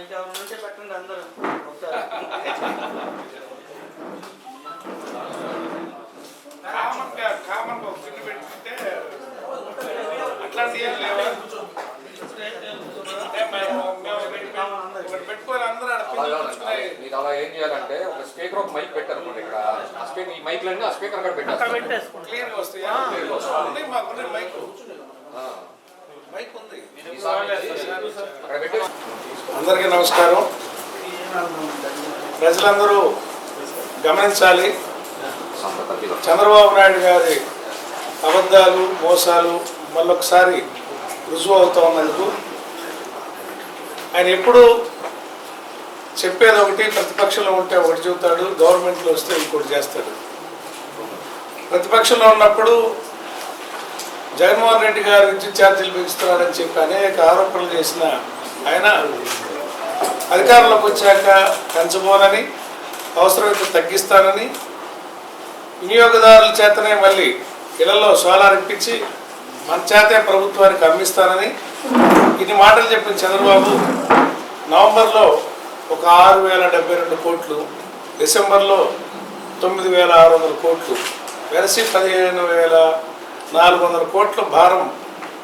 పెట్టండి అందరూ. ఒకసారి. కామన్ కామన్ ఒక పిన్ పెట్టుకుంటే అట్లాంటి ఏం లేవా. మీరు అలా ఏం చేయాలంటే ఒక స్పీకర్ ఒక మైక్ పెట్టారనుకోండి ఇక్కడ. ఆ స్పీకర్ ఈ మైక్ లన్నీ ఆ స్పీకర్ అక్కడ పెట్టారు క్లియర్ వస్తాయా. మాకు ఉంది మైక్. అందరికీ నమస్కారం. ప్రజలందరూ గమనించాలి. చంద్రబాబు నాయుడు గారి అబద్ధాలు మోసాలు మళ్ళొకసారి రుజువు అవుతా ఉన్నందుకు ఆయన ఎప్పుడు చెప్పేది ఒకటి ప్రతిపక్షంలో ఉంటే ఒకటి చెబుతాడు గవర్నమెంట్లో వస్తే ఇంకోటి చేస్తాడు. ప్రతిపక్షంలో ఉన్నప్పుడు జగన్మోహన్ రెడ్డి గారు విద్యుత్ ఛార్జీలు పెంచుతున్నాడని చెప్పి అనేక ఆరోపణలు చేసిన ఆయన అధికారంలోకి వచ్చాక పెంచబోనని అవసరమైతే తగ్గిస్తానని వినియోగదారుల చేతనే మళ్ళీ ఇళ్ళలో సోలార్ ఇప్పించి మన చేతే ప్రభుత్వానికి అమ్మిస్తానని ఇన్ని మాటలు చెప్పిన చంద్రబాబు నవంబర్లో ఒక ఆరు వేల డెబ్బై రెండు కోట్లు డిసెంబర్లో తొమ్మిది వేల ఆరు వందల కోట్లు వెరసి పదిహేను వేల నాలుగు వందల కోట్ల భారం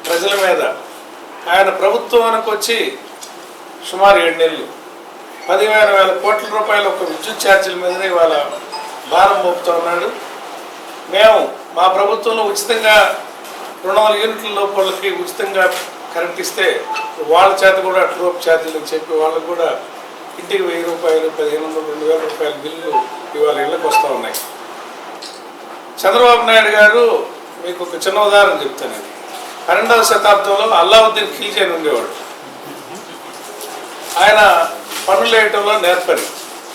ప్రజల మీద. ఆయన ప్రభుత్వానికి వచ్చి సుమారు ఏడు నెలలు. పదివేల వేల కోట్ల రూపాయల ఒక విద్యుత్ ఛార్జీల మీదనే ఇవాళ భారం మోపుతా ఉన్నాడు. మేము మా ప్రభుత్వంలో ఉచితంగా రెండు వందల యూనిట్ల లోపలకి ఉచితంగా కరెంట్ ఇస్తే వాళ్ళ చేత కూడా ట్రోప్ ఛార్జీలు అని చెప్పి వాళ్ళకు కూడా ఇంటికి వెయ్యి రూపాయలు పదిహేను వందలు రెండు వేల రూపాయల బిల్లు ఇవాళ ఇళ్ళకి వస్తూ ఉన్నాయి. చంద్రబాబు నాయుడు గారు మీకు ఒక చిన్న ఉదాహరణ చెప్తాను. పన్నెండవ శతాబ్దంలో అల్లావుద్దీన్ ఖిల్జీ అని ఉండేవాడు. ఆయన పన్నులు వేయటంలో నేర్పని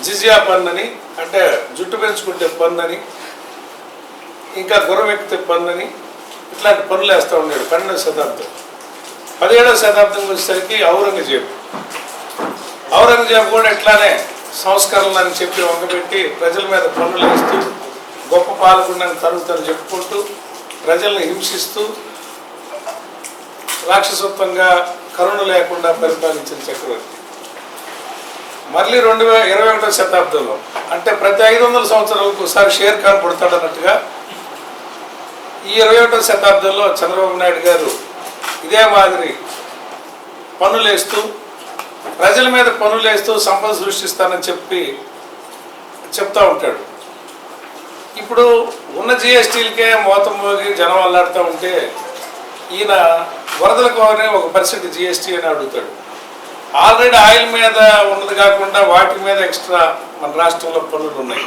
జిజియా పన్ను అని అంటే జుట్టు పెంచుకుంటే పన్ను అని ఇంకా గుర్రం ఎక్కితే పన్ను అని ఇట్లాంటి పనులు వేస్తూ ఉన్నాడు పన్నెండవ శతాబ్దం. పదిహేడవ శతాబ్దం వచ్చేసరికి ఔరంగజేబు. ఔరంగజేబు కూడా ఇట్లానే సంస్కరణలు అని చెప్పి వంగబెట్టి ప్రజల మీద పనులు వేస్తూ గొప్ప పాలకుండని తరుగుతారు చెప్పుకుంటూ ప్రజల్ని హింసిస్తూ రాక్షసత్వంగా కరుణ లేకుండా పరిపాలించిన చక్రవర్తి. మళ్ళీ రెండు వేల ఇరవై ఒకటో శతాబ్దంలో అంటే ప్రతి ఐదు వందల సంవత్సరాలకు ఒకసారి షేర్ ఖాన్ పుడతాడన్నట్టుగా ఈ ఇరవై ఒకటో శతాబ్దంలో చంద్రబాబు నాయుడు గారు ఇదే మాదిరి పనులేస్తూ ప్రజల మీద పనులేస్తూ వేస్తూ సంపద సృష్టిస్తానని చెప్పి చెప్తూ ఉంటాడు. ఇప్పుడు ఉన్న జిఎస్టీలకే మోతం మోగి జనం అల్లాడుతూ ఉంటే ఈయన వరదల అనే ఒక పర్సెంట్ జిఎస్టీ అని అడుగుతాడు. ఆల్రెడీ ఆయిల్ మీద ఉన్నది కాకుండా వాటి మీద ఎక్స్ట్రా మన రాష్ట్రంలో పనులు ఉన్నాయి.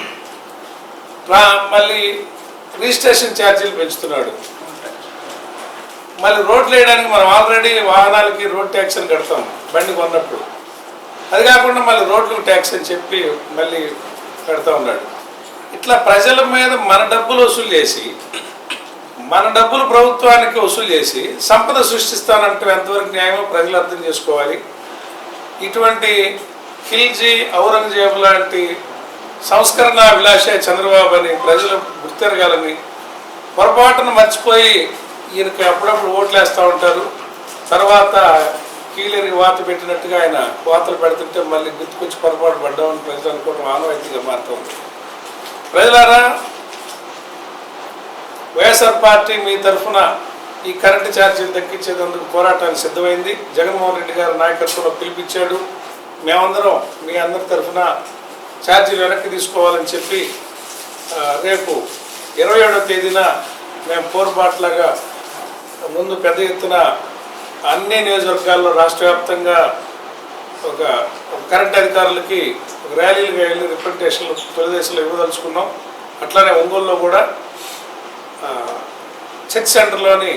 మళ్ళీ రిజిస్ట్రేషన్ ఛార్జీలు పెంచుతున్నాడు. మళ్ళీ రోడ్లు వేయడానికి మనం ఆల్రెడీ వాహనాలకి రోడ్ ట్యాక్స్ అని కడతాం బండి కొన్నప్పుడు. అది కాకుండా మళ్ళీ రోడ్లకు ట్యాక్స్ అని చెప్పి మళ్ళీ కడతా ఉన్నాడు. ఇట్లా ప్రజల మీద మన డబ్బులు వసూలు చేసి మన డబ్బులు ప్రభుత్వానికి వసూలు చేసి సంపద సృష్టిస్తానంటే ఎంతవరకు న్యాయమో ప్రజలు అర్థం చేసుకోవాలి. ఇటువంటి ఖిల్జీ ఔరంగజేబు లాంటి సంస్కరణ అభిలాష చంద్రబాబు అని ప్రజలు గుర్తెరగాలని పొరపాటున మర్చిపోయి ఈయనకి అప్పుడప్పుడు ఓట్లు వేస్తూ ఉంటారు. తర్వాత కీలరికి వాత పెట్టినట్టుగా ఆయన కోతలు పెడుతుంటే మళ్ళీ గుర్తుకొచ్చి పొరపాటు పడ్డామని ప్రజలు అనుకోవడం ఆనవాయితీగా మారుతుంది ప్రజలారా వైఎస్ఆర్ పార్టీ మీ తరఫున ఈ కరెంటు ఛార్జీలు దక్కించేందుకు పోరాటానికి సిద్ధమైంది. జగన్మోహన్ రెడ్డి గారి నాయకత్వంలో పిలిపించాడు. మేమందరం మీ అందరి తరఫున ఛార్జీలు వెనక్కి తీసుకోవాలని చెప్పి రేపు ఇరవై ఏడవ తేదీన మేము పోరుబాట్లాగా ముందు పెద్ద ఎత్తున అన్ని నియోజకవర్గాల్లో రాష్ట్ర వ్యాప్తంగా ఒక కరెంట్ అధికారులకి ర్యాలీలకు వెళ్ళి రిప్రజెంటేషన్లు తెలుగుదేశంలో ఇవ్వదలుచుకున్నాం. అట్లానే ఒంగోలులో కూడా చర్చ్ సెంటర్లోని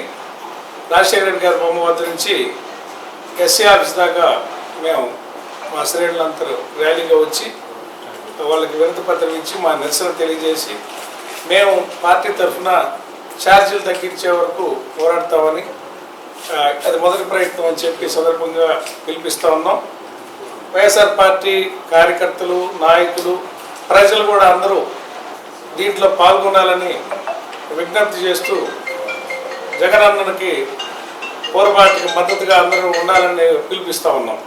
రాజశేఖర రెడ్డి గారి బొమ్మ వద్ద నుంచి ఎస్సీ ఆఫీస్ దాకా మేము మా శ్రేణులందరూ ర్యాలీగా వచ్చి వాళ్ళకి వినతి పత్రం ఇచ్చి మా నిరసన తెలియజేసి మేము పార్టీ తరఫున ఛార్జీలు తగ్గించే వరకు పోరాడతామని అది మొదటి ప్రయత్నం అని చెప్పి సందర్భంగా పిలిపిస్తూ ఉన్నాం. వైఎస్ఆర్ పార్టీ కార్యకర్తలు నాయకులు ప్రజలు కూడా అందరూ దీంట్లో పాల్గొనాలని విజ్ఞప్తి చేస్తూ జగనన్నకి పోరాటానికి మద్దతుగా అందరూ ఉండాలని పిలిపిస్తా ఉన్నాం.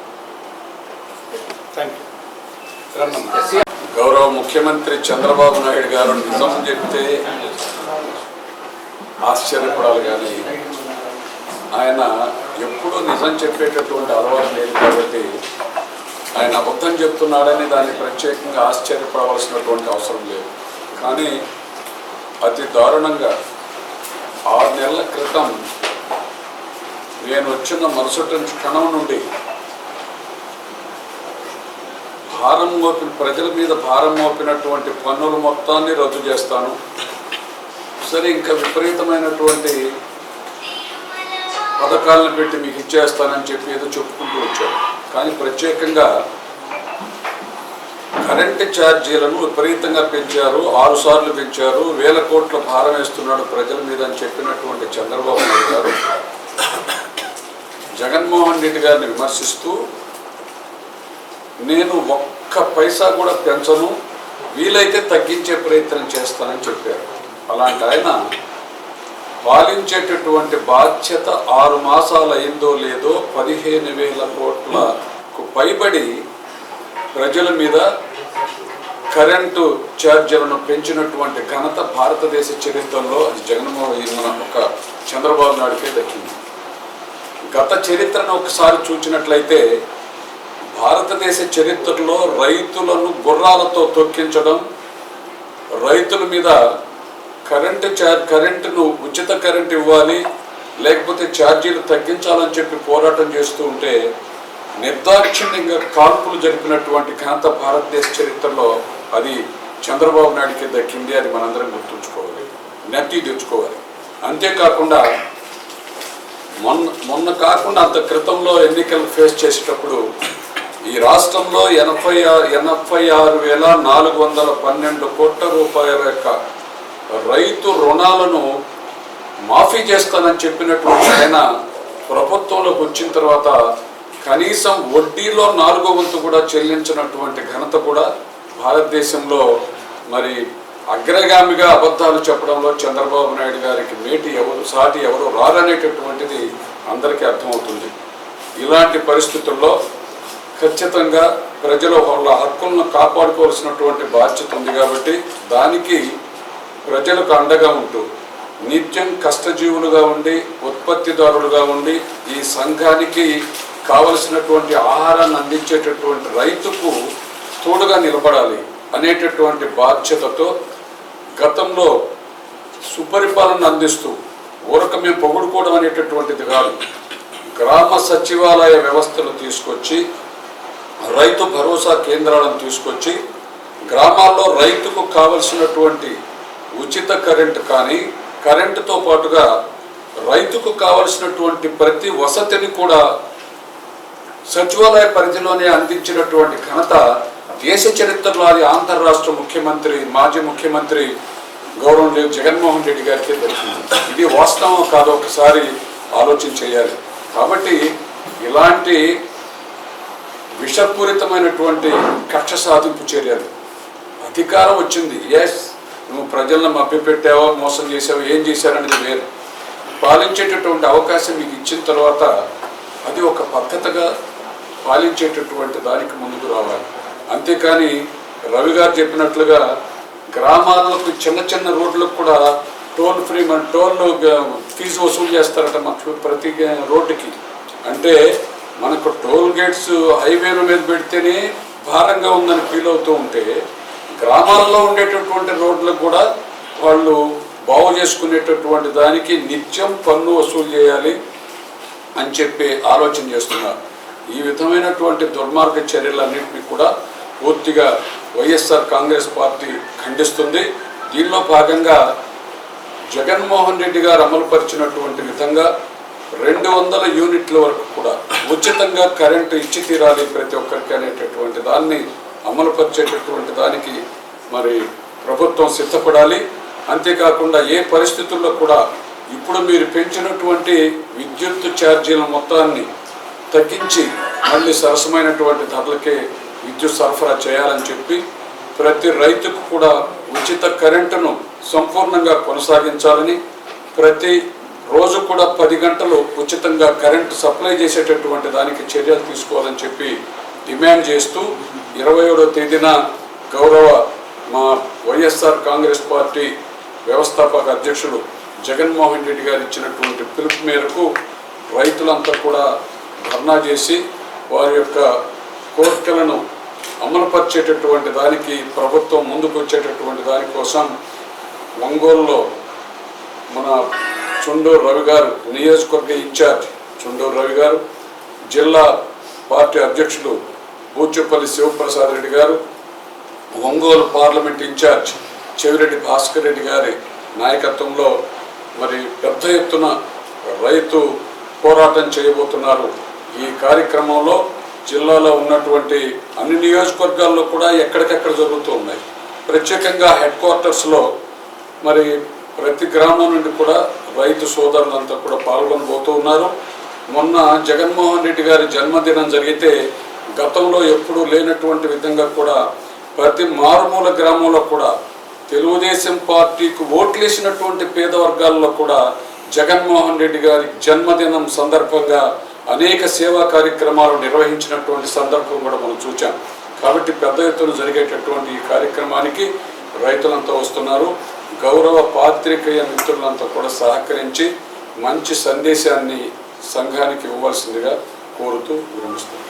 థ్యాంక్ యూ గౌరవ ముఖ్యమంత్రి చంద్రబాబు నాయుడు గారు నిజం చెప్తే ఆశ్చర్యపడాలి కానీ ఆయన ఎప్పుడూ నిజం చెప్పేటటువంటి అలవాటు లేదు కాబట్టి ఆయన అబద్ధం చెప్తున్నాడని దాన్ని ప్రత్యేకంగా ఆశ్చర్యపడవలసినటువంటి అవసరం లేదు. కానీ అతి దారుణంగా ఆరు నెలల క్రితం నేను వచ్చిన మరుసటి క్షణం నుండి భారం మోపిన ప్రజల మీద భారం మోపినటువంటి పన్నుల మొత్తాన్ని రద్దు చేస్తాను. సరే ఇంకా విపరీతమైనటువంటి పథకాలను పెట్టి మీకు ఇచ్చేస్తానని చెప్పి ఏదో చెప్పుకుంటూ వచ్చాడు. కానీ ప్రత్యేకంగా కరెంటు ఛార్జీలను విపరీతంగా పెంచారు ఆరు సార్లు పెంచారు వేల కోట్ల భారం వేస్తున్నాడు ప్రజల మీద అని చెప్పినటువంటి చంద్రబాబు నాయుడు గారు. జగన్మోహన్ రెడ్డి గారిని విమర్శిస్తూ నేను ఒక్క పైసా కూడా పెంచను వీలైతే తగ్గించే ప్రయత్నం చేస్తానని చెప్పారు. అలాంటి ఆయన పాలించేటటువంటి బాధ్యత ఆరు మాసాలు అయిందో లేదో పదిహేను వేల కోట్లకు పైబడి ప్రజల మీద కరెంటు ఛార్జీలను పెంచినటువంటి ఘనత భారతదేశ చరిత్రలో అది జగన్మోహన్ మన ఒక చంద్రబాబు నాయుడికే దక్కింది. గత చరిత్రను ఒకసారి చూచినట్లయితే భారతదేశ చరిత్రలో రైతులను గుర్రాలతో తొక్కించడం రైతుల మీద కరెంటు చార్జ్ కరెంటును ఉచిత కరెంట్ ఇవ్వాలి లేకపోతే ఛార్జీలు తగ్గించాలని చెప్పి పోరాటం చేస్తూ ఉంటే నిర్దాక్షిణ్యంగా కాల్పులు జరిపినటువంటి ఘనత భారతదేశ చరిత్రలో అది చంద్రబాబు నాయుడికి దక్కింది అని మనందరం గుర్తుంచుకోవాలి. నెత్తి తెచ్చుకోవాలి. అంతేకాకుండా మొన్న మొన్న కాకుండా అంత క్రితంలో ఎన్నికలు ఫేస్ చేసేటప్పుడు ఈ రాష్ట్రంలో ఎనభై ఆరు ఎనభై ఆరు వేల నాలుగు వందల పన్నెండు కోట్ల రూపాయల యొక్క రైతు రుణాలను మాఫీ చేస్తానని చెప్పినటువంటి ఆయన ప్రభుత్వంలోకి వచ్చిన తర్వాత కనీసం వడ్డీలో నాలుగో వంతు కూడా చెల్లించినటువంటి ఘనత కూడా భారతదేశంలో మరి అగ్రగామిగా అబద్ధాలు చెప్పడంలో చంద్రబాబు నాయుడు గారికి మేటి ఎవరు సాటి ఎవరు రారనేటటువంటిది అందరికీ అర్థమవుతుంది. ఇలాంటి పరిస్థితుల్లో ఖచ్చితంగా ప్రజలు వాళ్ళ హక్కులను కాపాడుకోవాల్సినటువంటి బాధ్యత ఉంది కాబట్టి దానికి ప్రజలకు అండగా ఉంటూ నిత్యం కష్టజీవులుగా ఉండి ఉత్పత్తిదారులుగా ఉండి ఈ సంఘానికి కావలసినటువంటి ఆహారాన్ని అందించేటటువంటి రైతుకు తోడుగా నిలబడాలి అనేటటువంటి బాధ్యతతో గతంలో సుపరిపాలన అందిస్తూ ఊరక మేము పొగుడుకోవడం అనేటటువంటిది కాదు. గ్రామ సచివాలయ వ్యవస్థను తీసుకొచ్చి రైతు భరోసా కేంద్రాలను తీసుకొచ్చి గ్రామాల్లో రైతుకు కావలసినటువంటి ఉచిత కరెంటు కానీ కరెంటుతో పాటుగా రైతుకు కావలసినటువంటి ప్రతి వసతిని కూడా సచివాలయ పరిధిలోనే అందించినటువంటి ఘనత దేశ చరిత్రలో అది ఆంధ్ర రాష్ట్ర ముఖ్యమంత్రి మాజీ ముఖ్యమంత్రి గౌరవనీయులు జగన్మోహన్ రెడ్డి గారికి దొరికింది ఇది వాస్తవం కాదో ఒకసారి ఆలోచన చేయాలి. కాబట్టి ఇలాంటి విషపూరితమైనటువంటి కక్ష సాధింపు చర్యలు. అధికారం వచ్చింది. ఎస్ నువ్వు ప్రజలను మభ్యపెట్టావో మోసం చేసావో ఏం చేశారనేది వేరు. పాలించేటటువంటి అవకాశం మీకు ఇచ్చిన తర్వాత అది ఒక పద్ధతిగా పాలించేటటువంటి దానికి ముందుకు రావాలి. అంతేకాని రవి గారు చెప్పినట్లుగా గ్రామాలకు చిన్న చిన్న రోడ్లకు కూడా టోల్ ఫ్రీ మన టోల్ ఫీజు వసూలు చేస్తారట మాకు ప్రతి రోడ్డుకి. అంటే మనకు టోల్ గేట్స్ హైవేల మీద పెడితేనే భారంగా ఉందని ఫీల్ అవుతూ ఉంటే గ్రామాల్లో ఉండేటటువంటి రోడ్లకు కూడా వాళ్ళు బాగు చేసుకునేటటువంటి దానికి నిత్యం పన్ను వసూలు చేయాలి అని చెప్పి ఆలోచన చేస్తున్నారు. ఈ విధమైనటువంటి దుర్మార్గ చర్యలన్నింటినీ కూడా పూర్తిగా వైఎస్ఆర్ కాంగ్రెస్ పార్టీ ఖండిస్తుంది. దీనిలో భాగంగా జగన్మోహన్ రెడ్డి గారు అమలుపరిచినటువంటి విధంగా రెండు వందల యూనిట్ల వరకు కూడా ఉచితంగా కరెంటు ఇచ్చి తీరాలి ప్రతి ఒక్కరికి అనేటటువంటి దాన్ని అమలుపరిచేటటువంటి దానికి మరి ప్రభుత్వం సిద్ధపడాలి. అంతేకాకుండా ఏ పరిస్థితుల్లో కూడా ఇప్పుడు మీరు పెంచినటువంటి విద్యుత్ ఛార్జీల మొత్తాన్ని తగ్గించి మళ్ళీ సరసమైనటువంటి ధరలకే విద్యుత్ సరఫరా చేయాలని చెప్పి ప్రతి రైతుకు కూడా ఉచిత కరెంటును సంపూర్ణంగా కొనసాగించాలని ప్రతి రోజు కూడా పది గంటలు ఉచితంగా కరెంటు సప్లై చేసేటటువంటి దానికి చర్యలు తీసుకోవాలని చెప్పి డిమాండ్ చేస్తూ ఇరవై ఏడో తేదీన గౌరవ మా వైఎస్ఆర్ కాంగ్రెస్ పార్టీ వ్యవస్థాపక అధ్యక్షుడు జగన్మోహన్ రెడ్డి గారు ఇచ్చినటువంటి పిలుపు మేరకు రైతులంతా కూడా ధర్నా చేసి వారి యొక్క కోరికలను అమలుపరిచేటటువంటి దానికి ప్రభుత్వం ముందుకు వచ్చేటటువంటి దానికోసం ఒంగోలులో మన చుండూరు రవి గారు నియోజకవర్గ ఇన్ఛార్జ్ చుండూరు రవి గారు జిల్లా పార్టీ అధ్యక్షులు బూచెపల్లి శివప్రసాద్ రెడ్డి గారు Ongole parliament in charge Chevireddy Bhaskar Reddy గారి నాయకత్వంలో మరి పెద్ద ఎత్తున రైతు పోరాటం చేయబోతున్నారు. ఈ కార్యక్రమంలో జిల్లాలో ఉన్నటువంటి అన్ని నియోజకవర్గాల్లో కూడా ఎక్కడికెక్కడ జరుగుతూ ఉన్నాయి. ప్రత్యేకంగా హెడ్ క్వార్టర్స్లో మరి ప్రతి గ్రామం నుండి కూడా రైతు సోదరులంతా కూడా పాల్గొనబోతూ ఉన్నారు. మొన్న జగన్మోహన్ రెడ్డి గారి జన్మదినం జరిగితే గతంలో ఎప్పుడూ లేనటువంటి విధంగా కూడా ప్రతి మారుమూల గ్రామంలో కూడా తెలుగుదేశం పార్టీకి ఓట్లేసినటువంటి పేద వర్గాల్లో కూడా జగన్మోహన్ రెడ్డి గారి జన్మదినం సందర్భంగా అనేక సేవా కార్యక్రమాలు నిర్వహించినటువంటి సందర్భం కూడా మనం చూచాం. కాబట్టి పెద్ద ఎత్తున జరిగేటటువంటి ఈ కార్యక్రమానికి రైతులంతా వస్తున్నారు. గౌరవ పాత్రికేయ మిత్రులంతా కూడా సహకరించి మంచి సందేశాన్ని సంఘానికి ఇవ్వాల్సిందిగా కోరుతూ విరమిస్తున్నాను